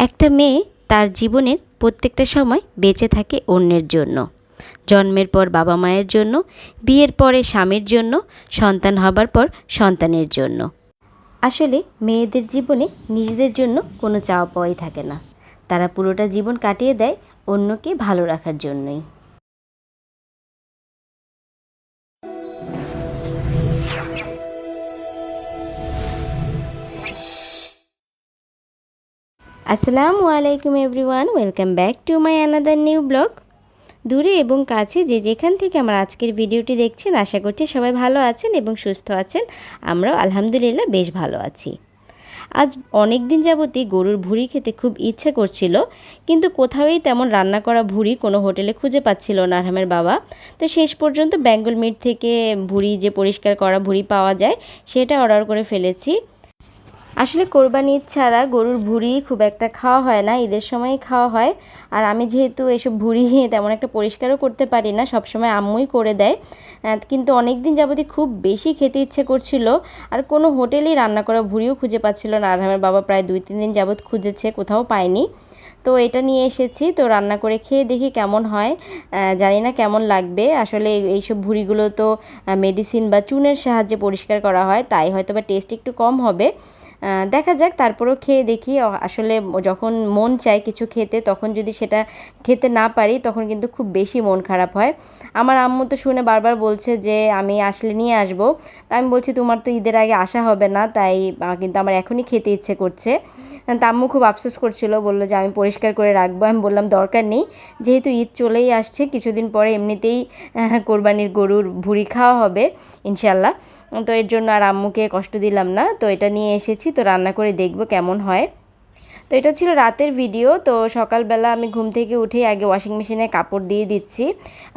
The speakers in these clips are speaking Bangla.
একটা মেয়ে তার জীবনের প্রত্যেকটা সময় বেঁচে থাকে অন্যের জন্য। জন্মের পর বাবা মায়ের জন্য, বিয়ের পরে স্বামীর জন্য, সন্তান হবার পর সন্তানের জন্য। আসলে মেয়েদের জীবনে নিজেদের জন্য কোনো চাওয়া পাওয়াই থাকে না। তারা পুরোটা জীবন কাটিয়ে দেয় অন্যকে ভালো রাখার জন্যই। আসসালামু আলাইকুম everyone, welcome back to my another new blog. দূরে এবং কাছে যে যেখান থেকে আমার আজকের ভিডিওটি দেখছেন, আশা করছি সবাই ভালো আছেন এবং সুস্থ আছেন। আমরাও আলহামদুলিল্লাহ বেশ ভালো আছি। আজ অনেক দিন যাবতই গরুর ভুড়ি খেতে খুব ইচ্ছে করছিল, কিন্তু কোথাওই তেমন রান্না করা ভুড়ি কোনো হোটেলে খুঁজে পাচ্ছিল না আরহামের বাবা। তো শেষ পর্যন্ত বেঙ্গল মিট থেকে ভুড়ি যে পরিষ্কার করা ভুড়ি পাওয়া যায়, সেটা অর্ডার করে ফেলেছি। আসলে কোরবানি ঈদ ছাড়া গরুর ভুড়ি খুব একটা খাওয়া হয় না, ঈদের সময়ই খাওয়া হয়। আর আমি যেহেতু এসব ভুড়ি তেমন একটা পরিষ্কারও করতে পারি না, সবসময় আম্মুই করে দেয়। কিন্তু অনেক দিন যাবতই খুব বেশি খেতে ইচ্ছে করছিল। আর কোনো হোটেলেই রান্না করা ভুড়িও খুঁজে পাচ্ছিল না। আর আমার বাবা প্রায় দুই, তিন দিন যাবত খুঁজেছে, কোথাও পায়নি। তো এটা নিয়ে এসেছি, তো রান্না করে খেয়ে দেখি কেমন হয়। জানি না কেমন লাগবে। আসলে এই- এইসব ভুড়িগুলো তো মেডিসিন বা চুনের সাহায্যে পরিষ্কার করা হয়, তাই হয়তো বা টেস্ট একটু কম হবে। দেখা যাক, তারপরেও খেয়ে দেখি। আসলে যখন মন চায় কিছু খেতে, তখন যদি সেটা খেতে না পারি, তখন কিন্তু খুব বেশি মন খারাপ হয়। আমার আম্মু তো শুনে বারবার বলছে যে, আমি আসলে নিয়ে আসব। তা আমি বলছি, তোমার তো ঈদের আগে আসা হবে না, তাই কিন্তু আমার এখনই খেতে ইচ্ছে করছে। তা আম্মু খুব আফসোস করছিল, বলল যে, আমি পরিষ্কার করে রাখব। আমি বললাম, দরকার নেই, যেহেতু ঈদ চলেই আসছে, কিছুদিন পরে এমনিতেই কোরবানির গরুর ভুড়ি খাওয়া হবে ইনশাল্লাহ তো এর জন্য আর আম্মুকে কষ্ট দিলাম না। তো এটা নিয়ে এসেছি, তো রান্না করে দেখব কেমন হয়। তো এটা ছিল রাতের ভিডিও তো সকালবেলা আমি ঘুম থেকে উঠেই আগে ওয়াশিং মেশিনে কাপড় দিয়ে দিচ্ছি।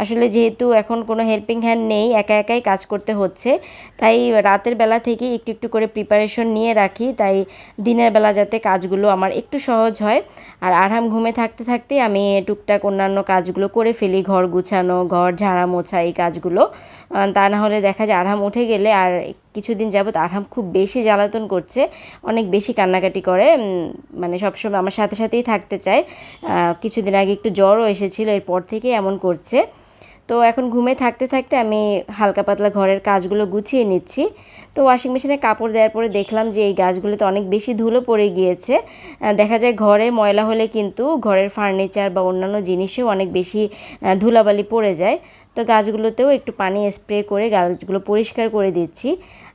আসলে যেহেতু এখন কোনো হেল্পিং হ্যান্ড নেই, একা একাই কাজ করতে হচ্ছে। তাই রাতের বেলা থেকেই একটু একটু করে প্রিপারেশন নিয়ে রাখি, তাই দিনের বেলা যাতে কাজগুলো আমার একটু সহজ হয়। আর আরাম ঘুমে থাকতে থাকতে আমি টুকটাক অন্যান্য কাজগুলো করে ফেলি, ঘর গুছানো, ঘর ঝাড়া মোছা এই কাজগুলো। তা না হলে দেখা যায় আরাম উঠে গেলে আর কিছুদিন যাবৎ আরাম খুব বেশি জ্বালাতন করছে, অনেক বেশি কান্নাকাটি করে মানে সবসময় আমার সাথে সাথেই থাকতে চায়। কিছুদিন আগে একটু জ্বরও এসেছিল, এরপর থেকে এমন করছে। তো এখন ঘুমে থাকতে থাকতে আমি হালকা পাতলা ঘরের কাজগুলো গুছিয়ে নিচ্ছি। তো ওয়াশিং মেশিনে কাপড় দেওয়ার পরে দেখলাম যে এই গাছগুলোতে অনেক বেশি ধুলো পড়ে গিয়েছে। দেখা যায় ঘরে ময়লা হলে কিন্তু ঘরের ফার্নিচার বা অন্যান্য জিনিসেও অনেক বেশি ধুলাবালি পড়ে যায়। তো গাছগুলোতেও একটু পানি স্প্রে করে গাছগুলো পরিষ্কার করে দিচ্ছি।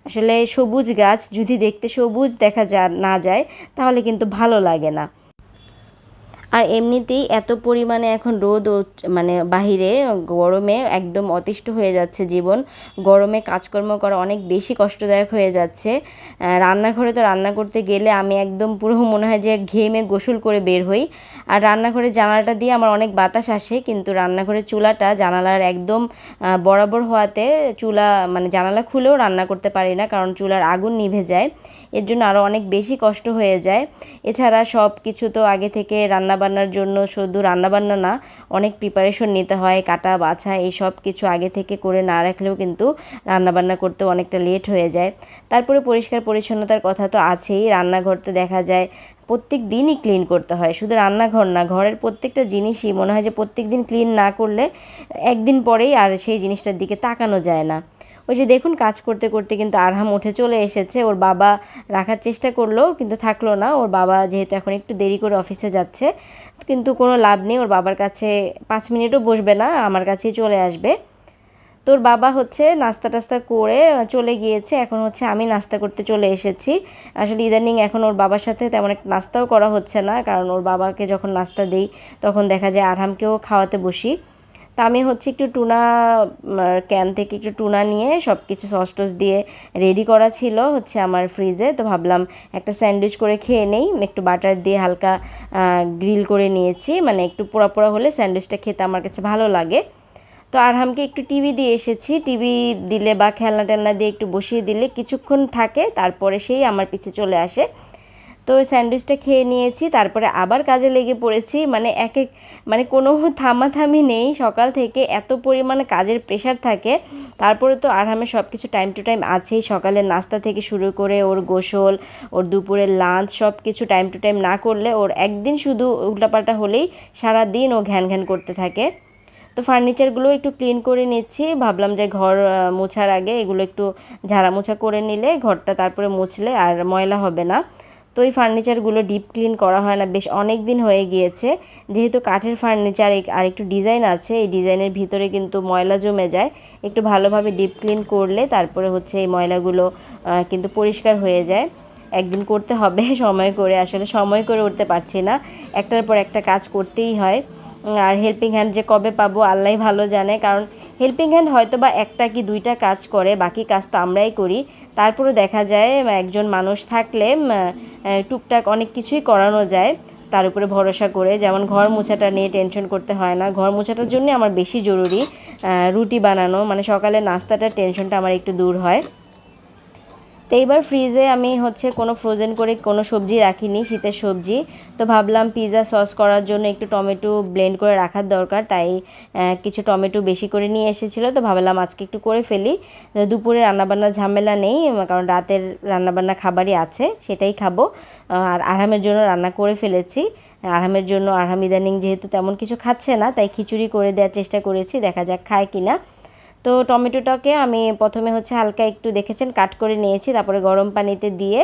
আসলে সবুজ গাছ, যদি দেখতে সবুজ দেখা যা, না যায়, তাহলে কিন্তু ভালো লাগে না। আর এমনিতেই এত পরিমাণে এখন রোদ মানে বাহিরে, গরমে একদম অতিষ্ঠ হয়ে যাচ্ছে জীবন। গরমে কাজকর্ম করা অনেক বেশি কষ্টদায়ক হয়ে যাচ্ছে। রান্নাঘরে তো রান্না করতে গেলে আমি একদম পুরো মনে হয় যে ঘেমে গোসল করে বের হই। আর রান্নাঘরের জানালাটা দিয়ে আমার অনেক বাতাস আসে, কিন্তু রান্নাঘরের চুলাটা জানালার একদম বরাবর হওয়াতে চুলা মানে জানালা খুলেও রান্না করতে পারি না, কারণ চুলার আগুন নিভে যায়। এর জন্য আরও অনেক বেশি কষ্ট হয়ে যায়। এছাড়া সব কিছু তো আগে থেকে রান্নাবান্নার জন্য শুধু রান্নাবান্না না, অনেক প্রিপারেশন নিতে হয়, কাটা, বাছা, এই সব কিছু আগে থেকে করে না রাখলেও কিন্তু রান্নাবান্না করতে অনেকটা লেট হয়ে যায়। তারপরে পরিষ্কার পরিচ্ছন্নতার কথা তো আছেই, রান্নাঘর তো দেখা যায় প্রত্যেক দিনই ক্লিন করতে হয়। শুধু রান্নাঘর না, ঘরের প্রত্যেকটা জিনিসই মনে হয় যে প্রত্যেক দিন ক্লিন না করলে একদিন পরেই আর সেই জিনিসটার দিকে তাকানো যায় না। ওই যে দেখুন, কাজ করতে করতে কিন্তু আরহাম উঠে চলে এসেছে। ওর বাবা রাখার চেষ্টা করল, কিন্তু থাকল না। ওর বাবা যেহেতু এখন একটু দেরি করে অফিসে যাচ্ছে, কিন্তু কোনো লাভ নেই। ওর বাবার কাছে পাঁচ মিনিটও বসবে না, আমার কাছেই চলে আসবে। তোর বাবা হচ্ছে নাস্তা টাস্তা করে চলে গিয়েছে। এখন হচ্ছে আমি নাস্তা করতে চলে এসেছি। আসলে ইদানিং এখন ওর বাবার সাথে তেমন একটা নাস্তাও করা হচ্ছে না, কারণ ওর বাবাকে যখন নাস্তা দেই, তখন দেখা যায় আরহামকেও খাওয়াতে বসি। তা আমি হচ্ছে একটু টুনা ক্যান থেকে একটু টুনা নিয়ে সব কিছু সস টস দিয়ে রেডি করা ছিল হচ্ছে আমার ফ্রিজে তো ভাবলাম একটা স্যান্ডউইচ করে খেয়ে নেই, একটু বাটার দিয়ে হালকা গ্রিল করে নিয়েছি। মানে একটু পোড়া পোড়া হলে স্যান্ডউইচটা খেতে আমার কাছে ভালো লাগে। তো আরহামকে একটু টিভি দিয়ে এসেছি। টিভি দিলে বা খেলনা টেলনা দিয়ে একটু বসিয়ে দিলে কিছুক্ষণ থাকে, তারপরে সেই আমার পিছে চলে আসে। তো ওই স্যান্ডউইচটা খেয়ে নিয়েছি, তারপরে আবার কাজে লেগে পড়েছি। মানে এক এক মানে কোনো থামাথামি নেই, সকাল থেকে এত পরিমাণে কাজের প্রেশার থাকে। তারপরে তো আরহামের সব কিছু টাইম টু টাইম আছেই। সকালের নাস্তা থেকে শুরু করে ওর গোসল, ওর দুপুরের লাঞ্চ সব কিছু টাইম টু টাইম না করলে ওর একদিন শুধু উল্টাপাল্টা হলেই সারা দিন ও ঘ্যান ঘ্যান করতে থাকে। তো ফার্নিচারগুলো একটু ক্লিন করে নিচ্ছি। ভাবলাম যে ঘর মোছার আগে এগুলো একটু ঝাড়া মোছা করে নিলে ঘরটা তারপরে মুছলে আর ময়লা হবে না। তো এই ফার্নিচারগুলো ডিপ ক্লিন করা হয় না। বেশ অনেক দিন হয়ে গিয়েছে। যেহেতু কাঠের ফার্নিচার আর একটু ডিজাইন আছে। এই ডিজাইনের ভিতরে কিন্তু ময়লা জমে যায়। একটু ভালোভাবে ডিপ ক্লিন করলে তারপরে হচ্ছে এই ময়লাগুলো কিন্তু পরিষ্কার হয়ে যায়। একদিন করতে হবে, সময় করে। আসলে সময় করে উঠতে পারছি না। একটার পর একটা কাজ করতেই হয়। আর হেল্পিং হ্যান্ড যে কবে পাবো আল্লাহ ভালো জানে। কারণ হেল্পিং হ্যান্ড হয়তো বা একটা কি দুইটা কাজ করে, বাকি কাজ তো আমরাই করি। তারপরে দেখা যায় একজন মানুষ থাকলে টুকটাক অনেক কিছুই করানো যায়। তার উপরে ভরসা করে, যেমন ঘর মোছাটা নিয়ে টেনশন করতে হয় না। ঘর মোছাটার জন্য আমার বেশি জরুরি রুটি বানানো। মানে সকালে নাস্তাটার টেনশনটা আমার একটু দূর হয়। তো এইবার ফ্রিজে আমি হচ্ছে কোনো ফ্রোজেন করে কোনো সবজি রাখিনি, শীতের সবজি। তো ভাবলাম পিৎজা সস করার জন্য একটু টমেটো ব্লেন্ড করে রাখার দরকার, তাই কিছু টমেটো বেশি করে নিয়ে এসেছিল। তো ভাবলাম আজকে একটু করে ফেলি। দুপুরে রান্নাবান্নার ঝামেলা নেই কারণ রাতের রান্নাবান্না খাবারই আছে, সেটাই খাব। আর আরামের জন্য রান্না করে ফেলেছি। আরামের জন্য আরাম ইদানিং যেহেতু তেমন কিছু খাচ্ছে না, তাই খিচুড়ি করে দেওয়ার চেষ্টা করেছি, দেখা যাক খায় কিনা। তো টমেটোটাকে আমি প্রথমে হচ্ছে হালকা একটু দেখেছেন, কাট করে নিয়েছি, তারপরে গরম পানিতে দিয়ে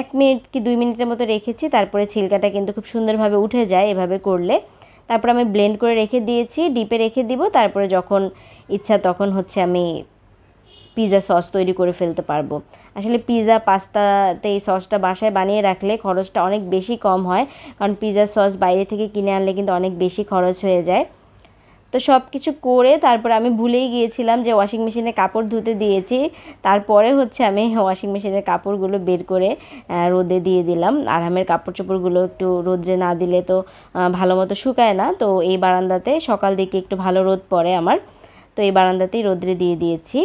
এক মিনিট কি দুই মিনিটের মতো রেখেছি, তারপরে ছিলকাটা কিন্তু খুব সুন্দরভাবে উঠে যায় এভাবে করলে। তারপর আমি ব্লেন্ড করে রেখে দিয়েছি, ডিপে রেখে দিব, তারপরে যখন ইচ্ছা তখন হচ্ছে আমি পিৎজা সস তৈরি করে ফেলতে পারব। আসলে পিৎজা পাস্তাতে এই সসটা বাসায় বানিয়ে রাখলে খরচটা অনেক বেশি কম হয়, কারণ পিৎজা সস বাইরে থেকে কিনে আনলে কিন্তু অনেক বেশি খরচ হয়ে যায়। তো সব কিছু করে তারপর আমি ভুলেই গিয়েছিলাম যে ওয়াশিং মেশিনে কাপড় ধুতে দিয়েছি। তারপরে হচ্ছে আমি ওয়াশিং মেশিনের কাপড়গুলো বের করে রোদে দিয়ে দিলাম। আরামের কাপড় চোপড়গুলো একটু রোদ্রে না দিলে তো ভালো মতো শুকায় না। তো এই বারান্দাতে সকাল দিকে একটু ভালো রোদ পড়ে আমার। তো এই বারান্দাতেই রোদ্রে দিয়ে দিয়েছি।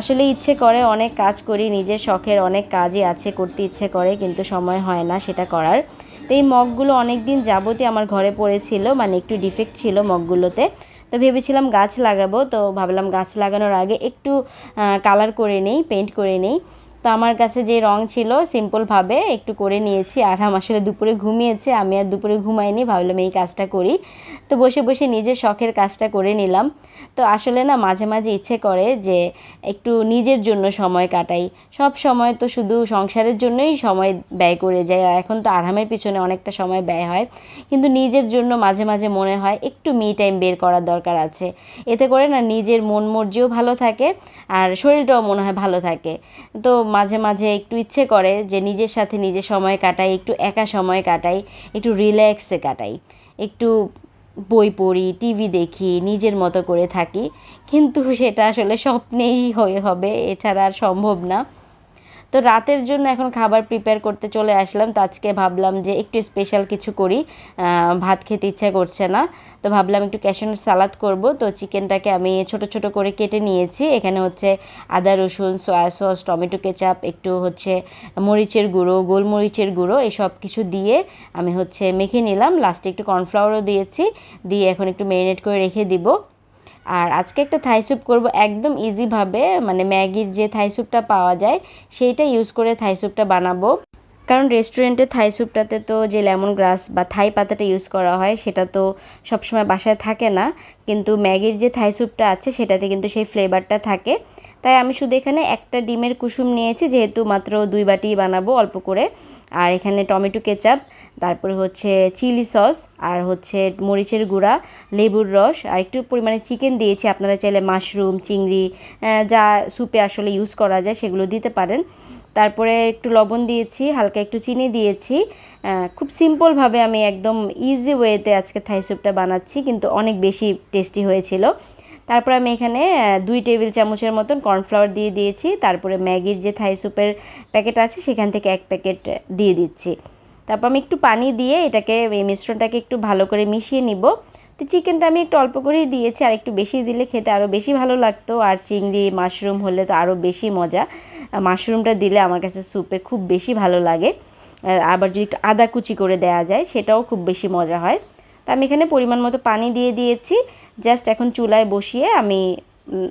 আসলে ইচ্ছে করে অনেক কাজ করি, নিজের শখের অনেক কাজই আছে, করতে ইচ্ছে করে, কিন্তু সময় হয় না সেটা করার। তো এই মগগুলো অনেক দিন যাবতই আমার ঘরে পড়েছিল মানে একটু ডিফেক্ট ছিল মগগুলোতে। তো ভেবেছিলাম গাছ লাগাবো, তো ভাবলাম গাছ লাগানোর আগে একটু কালার করে নেই পেন্ট করে নেই। তো আমার কাছে যে রং ছিল সিম্পলভাবে একটু করে নিয়েছি, আর আমার আসলে দুপুরে ঘুমিয়েছে, আমি আর দুপুরে ঘুমাইনি, ভাবলাম এই কাজটা করি। তো বসে বসে নিজের শখের কাজটা করে নিলাম। তো আসলে না মাঝে মাঝে ইচ্ছে করে যে একটু নিজের জন্য সময় কাটাই। সব সময় তো শুধু সংসারের জন্যই সময় ব্যয় করে যায় এখন তো আরামের পিছনে অনেকটা সময় ব্যয় হয়। কিন্তু নিজের জন্য মাঝে মাঝে মনে হয় একটু মি টাইম বের করার দরকার আছে। এতে করে না নিজের মন মর্জিও ভালো থাকে, আর শরীরটাও মনে হয় ভালো থাকে। তো মাঝে মাঝে একটু ইচ্ছে করে যে নিজের সাথে নিজের সময় কাটাই, একটু একা সময় কাটাই, একটু রিল্যাক্সে কাটাই। একটু বই পড়ি, টিভি দেখি, নিজের মতো করে থাকি। কিন্তু সেটা আসলে স্বপ্নেই হয়ে হবে, এছাড়া আর সম্ভব না। তো রাতের জন্য এখন খাবার প্রিপেয়ার করতে চলে আসলাম। তো আজকে ভাবলাম যে একটু স্পেশাল কিছু করি। ভাত খেতে ইচ্ছে করছে না। তো ভাবলাম একটু ক্যাশনের সালাদ করব। তো চিকেনটাকে আমি ছোট ছোট করে কেটে নিয়েছি। এখানে হচ্ছে আদা, রসুন সয়া সস টমেটো কেচাপ একটু হচ্ছে মরিচের গুঁড়ো, গোলমরিচের গুঁড়ো এসব কিছু দিয়ে আমি হচ্ছে মেখে নিলাম। লাস্টে একটু কর্নফ্লাওয়ারও দিয়েছি। দিয়ে এখন একটু ম্যারিনেট করে রেখে দিব। আর আজকে একটা থাই স্যুপ করব একদম ইজিভাবে মানে ম্যাগির যে থাই স্যুপটা পাওয়া যায়, সেইটা ইউজ করে থাই স্যুপটা বানাবো। কারণ রেস্টুরেন্টে থাই স্যুপটাতে তো যে লেমন গ্রাস বা থাই পাতাটা ইউজ করা হয়, সেটা তো সবসময় বাসায় থাকে না। কিন্তু ম্যাগির যে থাই স্যুপটা আছে, সেটাতে কিন্তু সেই ফ্লেভারটা থাকে। তাই আমি শুধু এখানে একটা ডিমের কুসুম নিয়েছি, যেহেতু মাত্র দুই বাটি বানাবো অল্প করে। আর এখানে টমেটো কেচাপ, তারপরে হচ্ছে চিলি সস, আর হচ্ছে মরিচের গুঁড়া, লেবুর রস, আর একটু পরিমাণে চিকেন দিয়েছি। আপনারা চাইলে মাশরুম, চিংড়ি যা স্যুপে আসলে ইউজ করা যায় সেগুলো দিতে পারেন। তারপরে একটু লবণ দিয়েছি, হালকা একটু চিনি দিয়েছি। খুব সিম্পলভাবে আমি একদম ইজি ওয়েতে আজকে থাই স্যুপটা বানাচ্ছি, কিন্তু অনেক বেশি টেস্টি হয়েছিল। তারপর আমি এখানে দুই টেবিল চামচের মতন কর্নফ্লাওয়ার দিয়ে দিয়েছি। তারপরে ম্যাগির যে থাই স্যুপের প্যাকেট আছে, সেখান থেকে এক প্যাকেট দিয়ে দিচ্ছি। তারপর আমি একটু পানি দিয়ে এটাকে, এই মিশ্রণটাকে একটু ভালো করে মিশিয়ে নিব। তো চিকেনটা আমি একটু অল্প করেই দিয়েছি, আর একটু বেশি দিলে খেতে আরও বেশি ভালো লাগতো। আর চিংড়ি, মাশরুম হলে তো আরও বেশি মজা। মাশরুমটা দিলে আমার কাছে স্যুপে খুব বেশি ভালো লাগে। আবার যদি একটু আদা কুচি করে দেওয়া যায়, সেটাও খুব বেশি মজা হয়। তো আমি এখানে পরিমাণ মতো পানি দিয়ে দিয়েছি। জাস্ট এখন চুলায় বসিয়ে আমি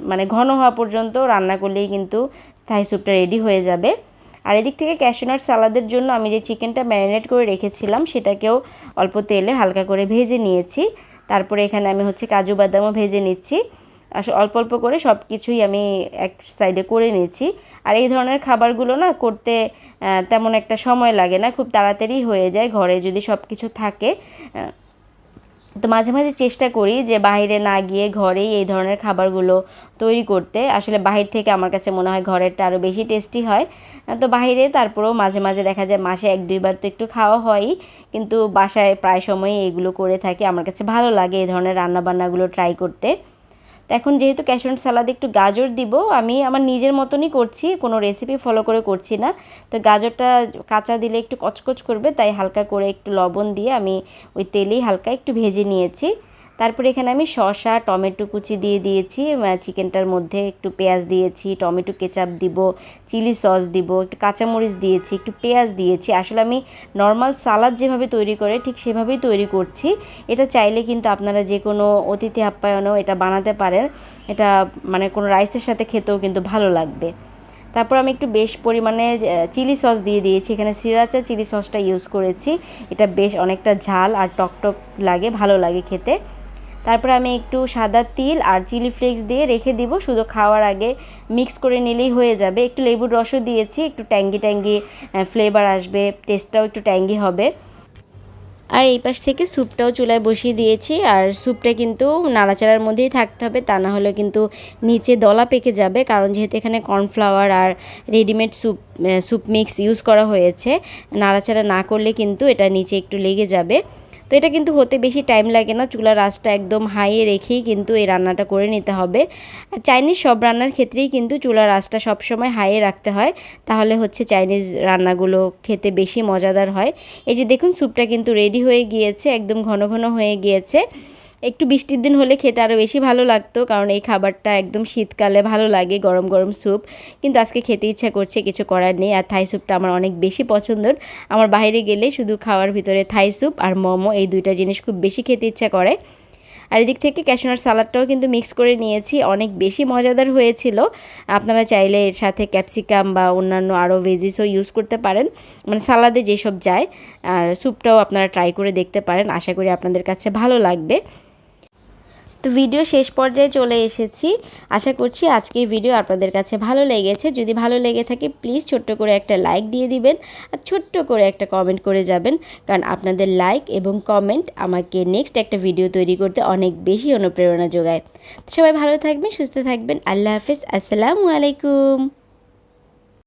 মানে ঘন হওয়া পর্যন্ত রান্না করলেই কিন্তু থাই স্যুপটা রেডি হয়ে যাবে। আর এদিক থেকে ক্যাশনাট সালাদের জন্য আমি যে চিকেনটা ম্যারিনেট করে রেখেছিলাম, সেটাকেও অল্প তেলে হালকা করে ভেজে নিয়েছি। তারপরে এখানে আমি হচ্ছে কাজু বাদামও ভেজে নিচ্ছি। আসলে অল্প অল্প করে সব কিছুই আমি এক সাইডে করে নিয়েছি। আর এই ধরনের খাবারগুলো না করতে তেমন একটা সময় লাগে না, খুব তাড়াতাড়ি হয়ে যায় ঘরে যদি সব কিছু থাকে তো মাঝে মাঝে চেষ্টা করি যে বাইরে না গিয়ে ঘরেই এই ধরনের খাবারগুলো তৈরি করতে। আসলে বাহির থেকে আমার কাছে মনে হয় ঘরেরটা আরও বেশি টেস্টি হয়। তো বাইরে তারপরেও মাঝে মাঝে দেখা যায় মাসে এক, দুইবার তো একটু খাওয়া হয়ই। কিন্তু বাসায় প্রায় সময়ই এগুলো করে থাকি। আমার কাছে ভালো লাগে এই ধরনের রান্নাবান্নাগুলো ট্রাই করতে। তো এখন যেহেতু ক্যাশন সালাদে একটু গাজর দিব, আমি আমার নিজের মতনই করছি, কোনো রেসিপি ফলো করে করছি না। তো গাজরটা কাঁচা দিলে একটু কচকচ করবে, তাই হালকা করে একটু লবণ দিয়ে আমি ওই তেলেই হালকা একটু ভেজে নিয়েছি। তারপরে এখানে আমি শসা, টমেটো কুচি দিয়ে দিয়েছি। চিকেনটার মধ্যে একটু পেঁয়াজ দিয়েছি, টমেটো কেচাপ দিব, চিলি সস দিব, একটু কাঁচামরিচ দিয়েছি, একটু পেঁয়াজ দিয়েছি। আসলে আমি নর্মাল সালাদ যেভাবে তৈরি করে ঠিক সেভাবেই তৈরি করছি। এটা চাইলে কিন্তু আপনারা যে কোনো অতিথি আপ্যায়নও এটা বানাতে পারেন। এটা মানে কোনো রাইসের সাথে খেতেও কিন্তু ভালো লাগবে। তারপর আমি একটু বেশ পরিমাণে চিলি সস দিয়ে দিয়েছি। এখানে সিরাচা চিলি সসটা ইউজ করেছি। এটা বেশ অনেকটা ঝাল আর টকটক লাগে, ভালো লাগে খেতে। তারপরে আমি একটু সাদা তিল আর চিলি ফ্লেক্স দিয়ে রেখে দিব। শুধু খাওয়ার আগে মিক্স করে নিলেই হয়ে যাবে। একটু লেবুর রসও দিয়েছি, একটু ট্যাঙ্গি ট্যাঙ্গি ফ্লেভার আসবে টেস্টটাও একটু ট্যাঙ্গি হবে। আর এই পাশ থেকে স্যুপটাও চুলায় বসিয়ে দিয়েছি। আর স্যুপটা কিন্তু নাড়াচাড়ার মধ্যেই থাকতে হবে, তা না হলে কিন্তু নিচে দলা পেকে যাবে। কারণ যেহেতু এখানে কর্নফ্লাওয়ার আর readymade soup soup mix use করা হয়েছে, নাড়াচাড়া না করলে কিন্তু এটা নিচে একটু লেগে যাবে। তো এটা কিন্তু হতে বেশি টাইম লাগে না। চুলার আঁচটা একদম হাইয়ে রেখেই কিন্তু এই রান্নাটা করে নিতে হবে। আর চাইনিজ সব রান্নার ক্ষেত্রেই কিন্তু চুলার আঁচটা সবসময় হাইয়ে রাখতে হয়। তাহলে হচ্ছে চাইনিজ রান্নাগুলো খেতে বেশি মজাদার হয়। এই যে দেখুন স্যুপটা কিন্তু রেডি হয়ে গিয়েছে, একদম ঘন ঘন হয়ে গিয়েছে। একটু বৃষ্টির দিন হলে খেতে আরও বেশি ভালো লাগতো, কারণ এই খাবারটা একদম শীতকালে ভালো লাগে, গরম গরম স্যুপ। কিন্তু আজকে খেতে ইচ্ছা করছে, কিছু করার নেই। আর থাই স্যুপটা আমার অনেক বেশি পছন্দের। আমার বাইরে গেলে শুধু খাওয়ার ভিতরে থাই স্যুপ আর মোমো, এই দুইটা জিনিস খুব বেশি খেতে ইচ্ছা করে। আর এদিক থেকে ক্যাশনার সালাডটাও কিন্তু মিক্স করে নিয়েছি। অনেক বেশি মজাদার হয়েছিল। আপনারা চাইলে এর সাথে ক্যাপসিকাম বা অন্যান্য আরও ভেজিসও ইউজ করতে পারেন। মানে সালাদে যেসব যায়, আর স্যুপটাও আপনারা ট্রাই করে দেখতে পারেন। আশা করি আপনাদের কাছে ভালো লাগবে। তো ভিডিও শেষ পর্যায়ে চলে এসেছি। আশা করছি আজকের ভিডিও আপনাদের কাছে ভালো লেগেছে। যদি ভালো লেগে থাকে প্লিজ ছোট্ট করে একটা লাইক দিয়ে দিবেন আর ছোট্ট করে একটা কমেন্ট করে যাবেন। কারণ আপনাদের লাইক এবং কমেন্ট আমাকে নেক্সট একটা ভিডিও তৈরি করতে অনেক বেশি অনুপ্রেরণা যোগায়। সবাই ভালো থাকবেন, সুস্থ থাকবেন। আল্লাহ হাফিজ। আসসালামু আলাইকুম।